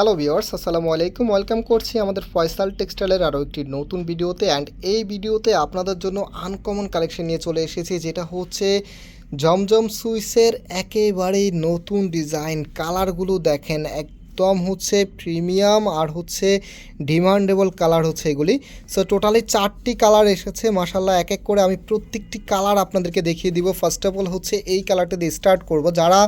Hello viewers আসসালামু আলাইকুম। Welcome করছি আমাদের ফয়সাল টেক্সটাইলের আরও একটি নতুন ভিডিওতে। অ্যান্ড এই ভিডিওতে আপনাদের জন্য আনকমন কালেকশন নিয়ে চলে এসেছি, যেটা হচ্ছে জমজম সুইসের একেবারেই নতুন ডিজাইন কালারগুলো দেখেন একদম হচ্ছে প্রিমিয়াম আর হচ্ছে ডিমান্ডেবল কালার হচ্ছে এগুলি। সো টোটালি চারটি কালার এসেছে মাসাল্লাহ এক এক করে আমি প্রত্যেকটি কালার আপনাদেরকে দেখিয়ে দিব। ফার্স্ট অফ অল হচ্ছে এই কালারটা দিয়ে স্টার্ট করব। যারা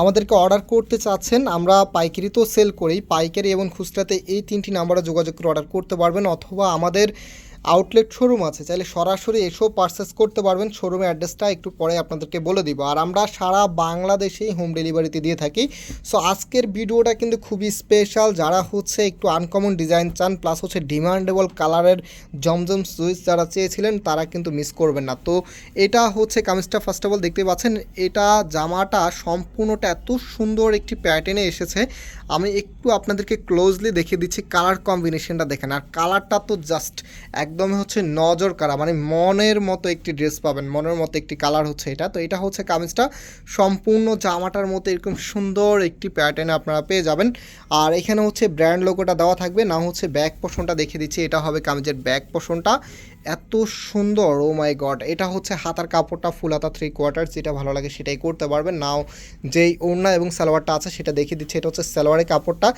আমাদেরকে অর্ডার করতে চাচ্ছেন, আমরা পাইকারি তো সেল করি। পাইকারি এবং খুচরাতে এই তিনটি নাম্বারে যোগাযোগ করে অর্ডার করতে পারবেন, অথবা আমাদের আউটলেট শোরুম আছে। চাইলে সরাসরি এসেও পারচেস করতে পারবেন। শোরুমের অ্যাড্রেসটা একটু পরে আপনাদেরকে বলে দিব। আর আমরা সারা বাংলাদেশেই হোম ডেলিভারিতে দিয়ে থাকি। সো আজকের ভিডিওটা কিন্তু খুবই স্পেশাল যারা হচ্ছে একটু আনকমন ডিজাইন চান প্লাস হচ্ছে ডিমান্ডেবল কালারের জমজম সুইচ যারা চেয়েছিলেন, তারা কিন্তু মিস করবেন না। তো এটা হচ্ছে কামিজটা ফার্স্ট অফ অল দেখতে পাচ্ছেন, এটা জামাটা সম্পূর্ণটা এত সুন্দর একটি প্যাটার্নে এসেছে। আমি একটু আপনাদেরকে ক্লোজলি দেখিয়ে দিচ্ছি কালার কম্বিনেশনটা দেখেন। আর কালারটা তো জাস্ট একদমই হচ্ছে নজর কারা মানে মনের মতো একটি ড্রেস পাবেন, মনের মতো একটি কালার হচ্ছে এটা। তো এটা হচ্ছে কামিজটা, সম্পূর্ণ জামাটার মতো এরকম সুন্দর একটি প্যাটার্নে আপনারা পেয়ে যাবেন। আর এখানে হচ্ছে ব্র্যান্ড লোকোটা দেওয়া থাকবে না হচ্ছে ব্যাক পোষণটা দেখে দিচ্ছি, এটা হবে কামিজের ব্যাক পোষণটা এত সুন্দর ও মাই গড এটা হচ্ছে হাতার কাপড়টা ফুল হাতা থ্রি কোয়ার্টার যেটা ভালো লাগে সেটাই করতে পারবেন। নাও যেই ওড়না এবং সালোয়ারটা আছে সেটা দেখিয়ে দিচ্ছে, এটা হচ্ছে সালোয়ারের কাপড়টা।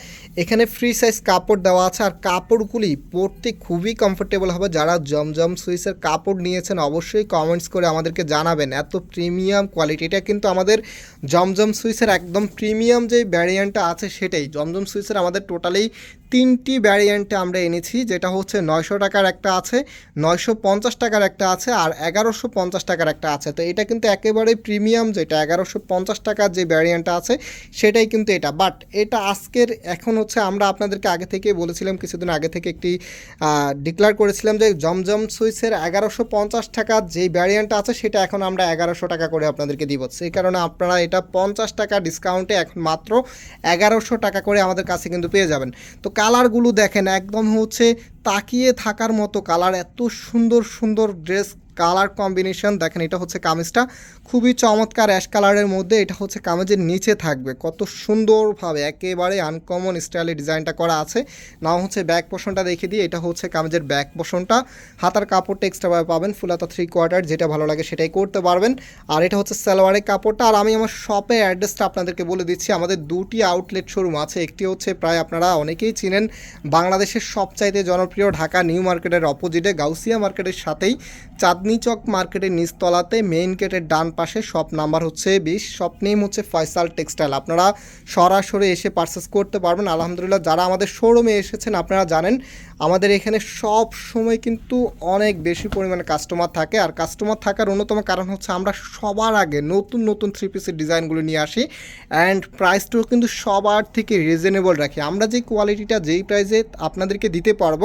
এখানে ফ্রি সাইজ কাপড় দেওয়া আছে, আর কাপড়গুলি পরতে খুবই কমফোর্টেবল হবে। যারা জমজম সুইসের কাপড় নিয়েছেন, অবশ্যই কমেন্টস করে আমাদেরকে জানাবেন। এত প্রিমিয়াম কোয়ালিটি এটা কিন্তু আমাদের জমজম সুইসের একদম প্রিমিয়াম যে ভ্যারিয়েন্টটা আছে সেটাই। জমজম সুইসের আমাদের টোটালি তিনটি ভ্যারিয়েন্টে আমরা এনেছি, যেটা হচ্ছে নয়শো টাকার একটা আছে। নয়শো পঞ্চাশ টাকার একটা আছে আর এগারোশো পঞ্চাশ টাকার একটা আছে। তো এটা কিন্তু একেবারেই প্রিমিয়াম যেটা এগারোশো পঞ্চাশ টাকার যে ভ্যারিয়েন্টটা আছে, সেটাই কিন্তু এটা। বাট এটা আজকের, এখন হচ্ছে আমরা আপনাদেরকে আগে থেকে বলেছিলাম, কিছুদিন আগে থেকে একটি ডিক্লেয়ার করেছিলাম যে জমজম সুইসের এগারোশো পঞ্চাশ টাকার যে ভ্যারিয়েন্টটা আছে, সেটা এখন আমরা এগারোশো টাকা করে আপনাদেরকে দিব সেই কারণে আপনারা এটা পঞ্চাশ টাকা ডিসকাউন্টে এখন মাত্র এগারোশো টাকা করে আমাদের কাছে কিন্তু পেয়ে যাবেন। তো কালারগুলো দেখেন, একদম হচ্ছে তাকিয়ে থাকার মতো কালার এত সুন্দর সুন্দর ড্রেস কালার কম্বিনেশন, দেখেন এটা হচ্ছে কামিজটা। খুবই চমৎকার অ্যাশ কালারের মধ্যে এটা হচ্ছে কামিজের নিচে থাকবে। কত সুন্দরভাবে একেবারে আনকমন স্টাইলে ডিজাইনটা করা আছে। নাও হচ্ছে ব্যাক পোষণটা দেখে দিই, এটা হচ্ছে কামিজের ব্যাক পোষণটা হাতার কাপড়টা এক্সট্রাভাবে পাবেন ফুল হাতা থ্রি কোয়ার্টার যেটা ভালো লাগে সেটাই করতে পারবেন। আর এটা হচ্ছে সালোয়ারের কাপড়টা। আর আমি আমার শপে অ্যাড্রেসটা আপনাদেরকে বলে দিচ্ছি, আমাদের দুটি আউটলেট শোরুম আছে। একটি হচ্ছে প্রায় আপনারা অনেকেই চিনেন, বাংলাদেশের সবচাইতে জনপ্রিয় ঢাকা নিউ মার্কেটের অপোজিটে গাউসিয়া মার্কেটের সাথেই। চাঁদনি চক মার্কেটের নিচতলাতে মেইন গেটের ডান পাশে শপ নাম্বার হচ্ছে বিশ। শপ নেম হচ্ছে ফয়সাল টেক্সটাইল আপনারা সরাসরি এসে পারচেস করতে পারবেন। আলহামদুলিল্লাহ, যারা আমাদের শোরুমে এসেছেন, আপনারা জানেন, আমাদের এখানে সব সময় কিন্তু অনেক বেশি পরিমাণে কাস্টমার থাকে। আর কাস্টমার থাকার অন্যতম কারণ হচ্ছে আমরা সবার আগে নতুন নতুন থ্রি পিসের ডিজাইনগুলো নিয়ে আসি। অ্যান্ড প্রাইসটাও কিন্তু সবার থেকে রিজনেবল রাখি। আমরা যে কোয়ালিটিটা যেই প্রাইসে আপনাদেরকে দিতে পারব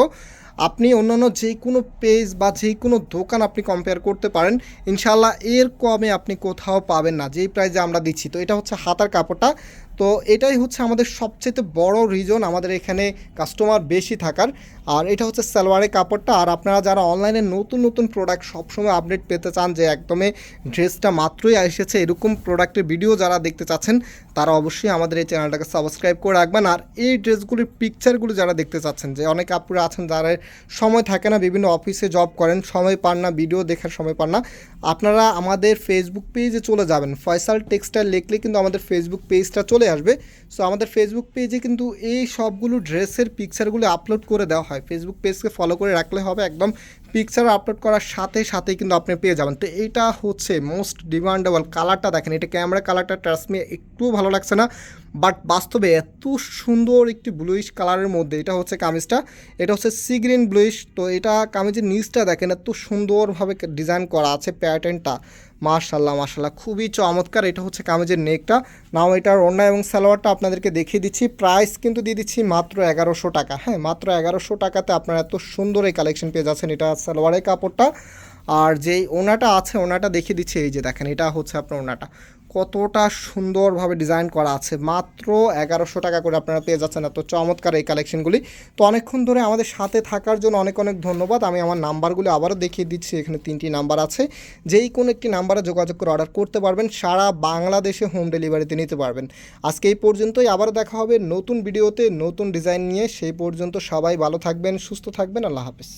আপনি অন্যান্য যে কোনো পেজ বা যে কোনো দোকান আপনি কম্পেয়ার করতে পারেন ইনশাল্লাহ এর কমে আপনি কোথাও পাবেন না। যেই প্রাইজে আমরা দিচ্ছি, তো এটা হচ্ছে হাতার কাপড়টা। তো এটাই হচ্ছে আমাদের সবচেয়ে বড় রিজন আমাদের এখানে কাস্টমার বেশি থাকার। আর এটা হচ্ছে সালোয়ারের কাপড়টা। আর আপনারা যারা অনলাইনে নতুন নতুন প্রোডাক্ট সবসময় আপডেট পেতে চান যে একদমই ড্রেসটা মাত্রই এসেছে, এরকম প্রোডাক্টের ভিডিও যারা দেখতে চাচ্ছেন, তারা অবশ্যই আমাদের এই চ্যানেলটাকে সাবস্ক্রাইব করে রাখবেন। আর এই ড্রেসগুলির পিকচারগুলো যারা দেখতে চাচ্ছেন, যে অনেক আপুরা আছেন যারা সময় থাকে না, বিভিন্ন অফিসে জব করেন, সময় পান না ভিডিও দেখার সময় পান না, আপনারা আমাদের ফেসবুক পেজে চলে যাবেন। ফয়সাল টেক্সটাইল লিখলে কিন্তু আমাদের ফেসবুক পেজটা চলে আসবে। সো আমাদের ফেসবুক পেজে কিন্তু এই সবগুলো ড্রেসের পিকচারগুলো আপলোড করে দেওয়া হয়। ফেসবুক পেজকে ফলো করে রাখলে হবে একদম পিকচার আপলোড করার সাথে সাথেই কিন্তু আপনি পেয়ে যাবেন। তো এইটা হচ্ছে মোস্ট ডিমান্ডেবল কালারটা দেখেন। এটা ক্যামেরা কালারটা ট্রাস্টমি একটুও ভালো লাগছে না বাট বাস্তবে এত সুন্দর একটি ব্লুইশ কালারের মধ্যে এটা হচ্ছে কামিজটা। এটা হচ্ছে সি গ্রিন ব্লুইশ তো এটা কামিজের নিচটা দেখেন, এত সুন্দরভাবে ডিজাইন করা আছে প্যাটার্নটা মার্শাল্লাহ মার্শাল্লাহ খুবই চমৎকার এটা হচ্ছে কামিজের নেকটা। নাও এটার ওড়না এবং সালোয়ারটা আপনাদেরকে দেখিয়ে দিচ্ছি। প্রাইস কিন্তু দিয়ে দিচ্ছি মাত্র এগারোশো টাকা। হ্যাঁ মাত্র এগারোশো টাকাতে আপনারা এত সুন্দর এই কালেকশন পেয়ে যাচ্ছেন। এটা সালোয়ারের কাপড়টা। আর যেই ওনাটা আছে, ওনাটা দেখিয়ে দিচ্ছে এই যে দেখেন, এটা হচ্ছে আপনার ওনাটা। কতটা সুন্দরভাবে ডিজাইন করা আছে। মাত্র এগারোশো টাকা করে আপনারা পেয়ে যাচ্ছেন এত চমৎকার এই কালেকশনগুলি তো অনেকক্ষণ ধরে আমাদের সাথে থাকার জন্য অনেক অনেক ধন্যবাদ। আমি আমার নাম্বারগুলো আবারও দেখিয়ে দিচ্ছি, এখানে তিনটি নাম্বার আছে। যেই কোনো একটি নাম্বারে যোগাযোগ করে অর্ডার করতে পারবেন, সারা বাংলাদেশে হোম ডেলিভারিতে নিতে পারবেন। আজকে এই পর্যন্তই আবার দেখা হবে নতুন ভিডিওতে নতুন ডিজাইন নিয়ে। সেই পর্যন্ত সবাই ভালো থাকবেন, সুস্থ থাকবেন, আল্লাহ হাফেজ।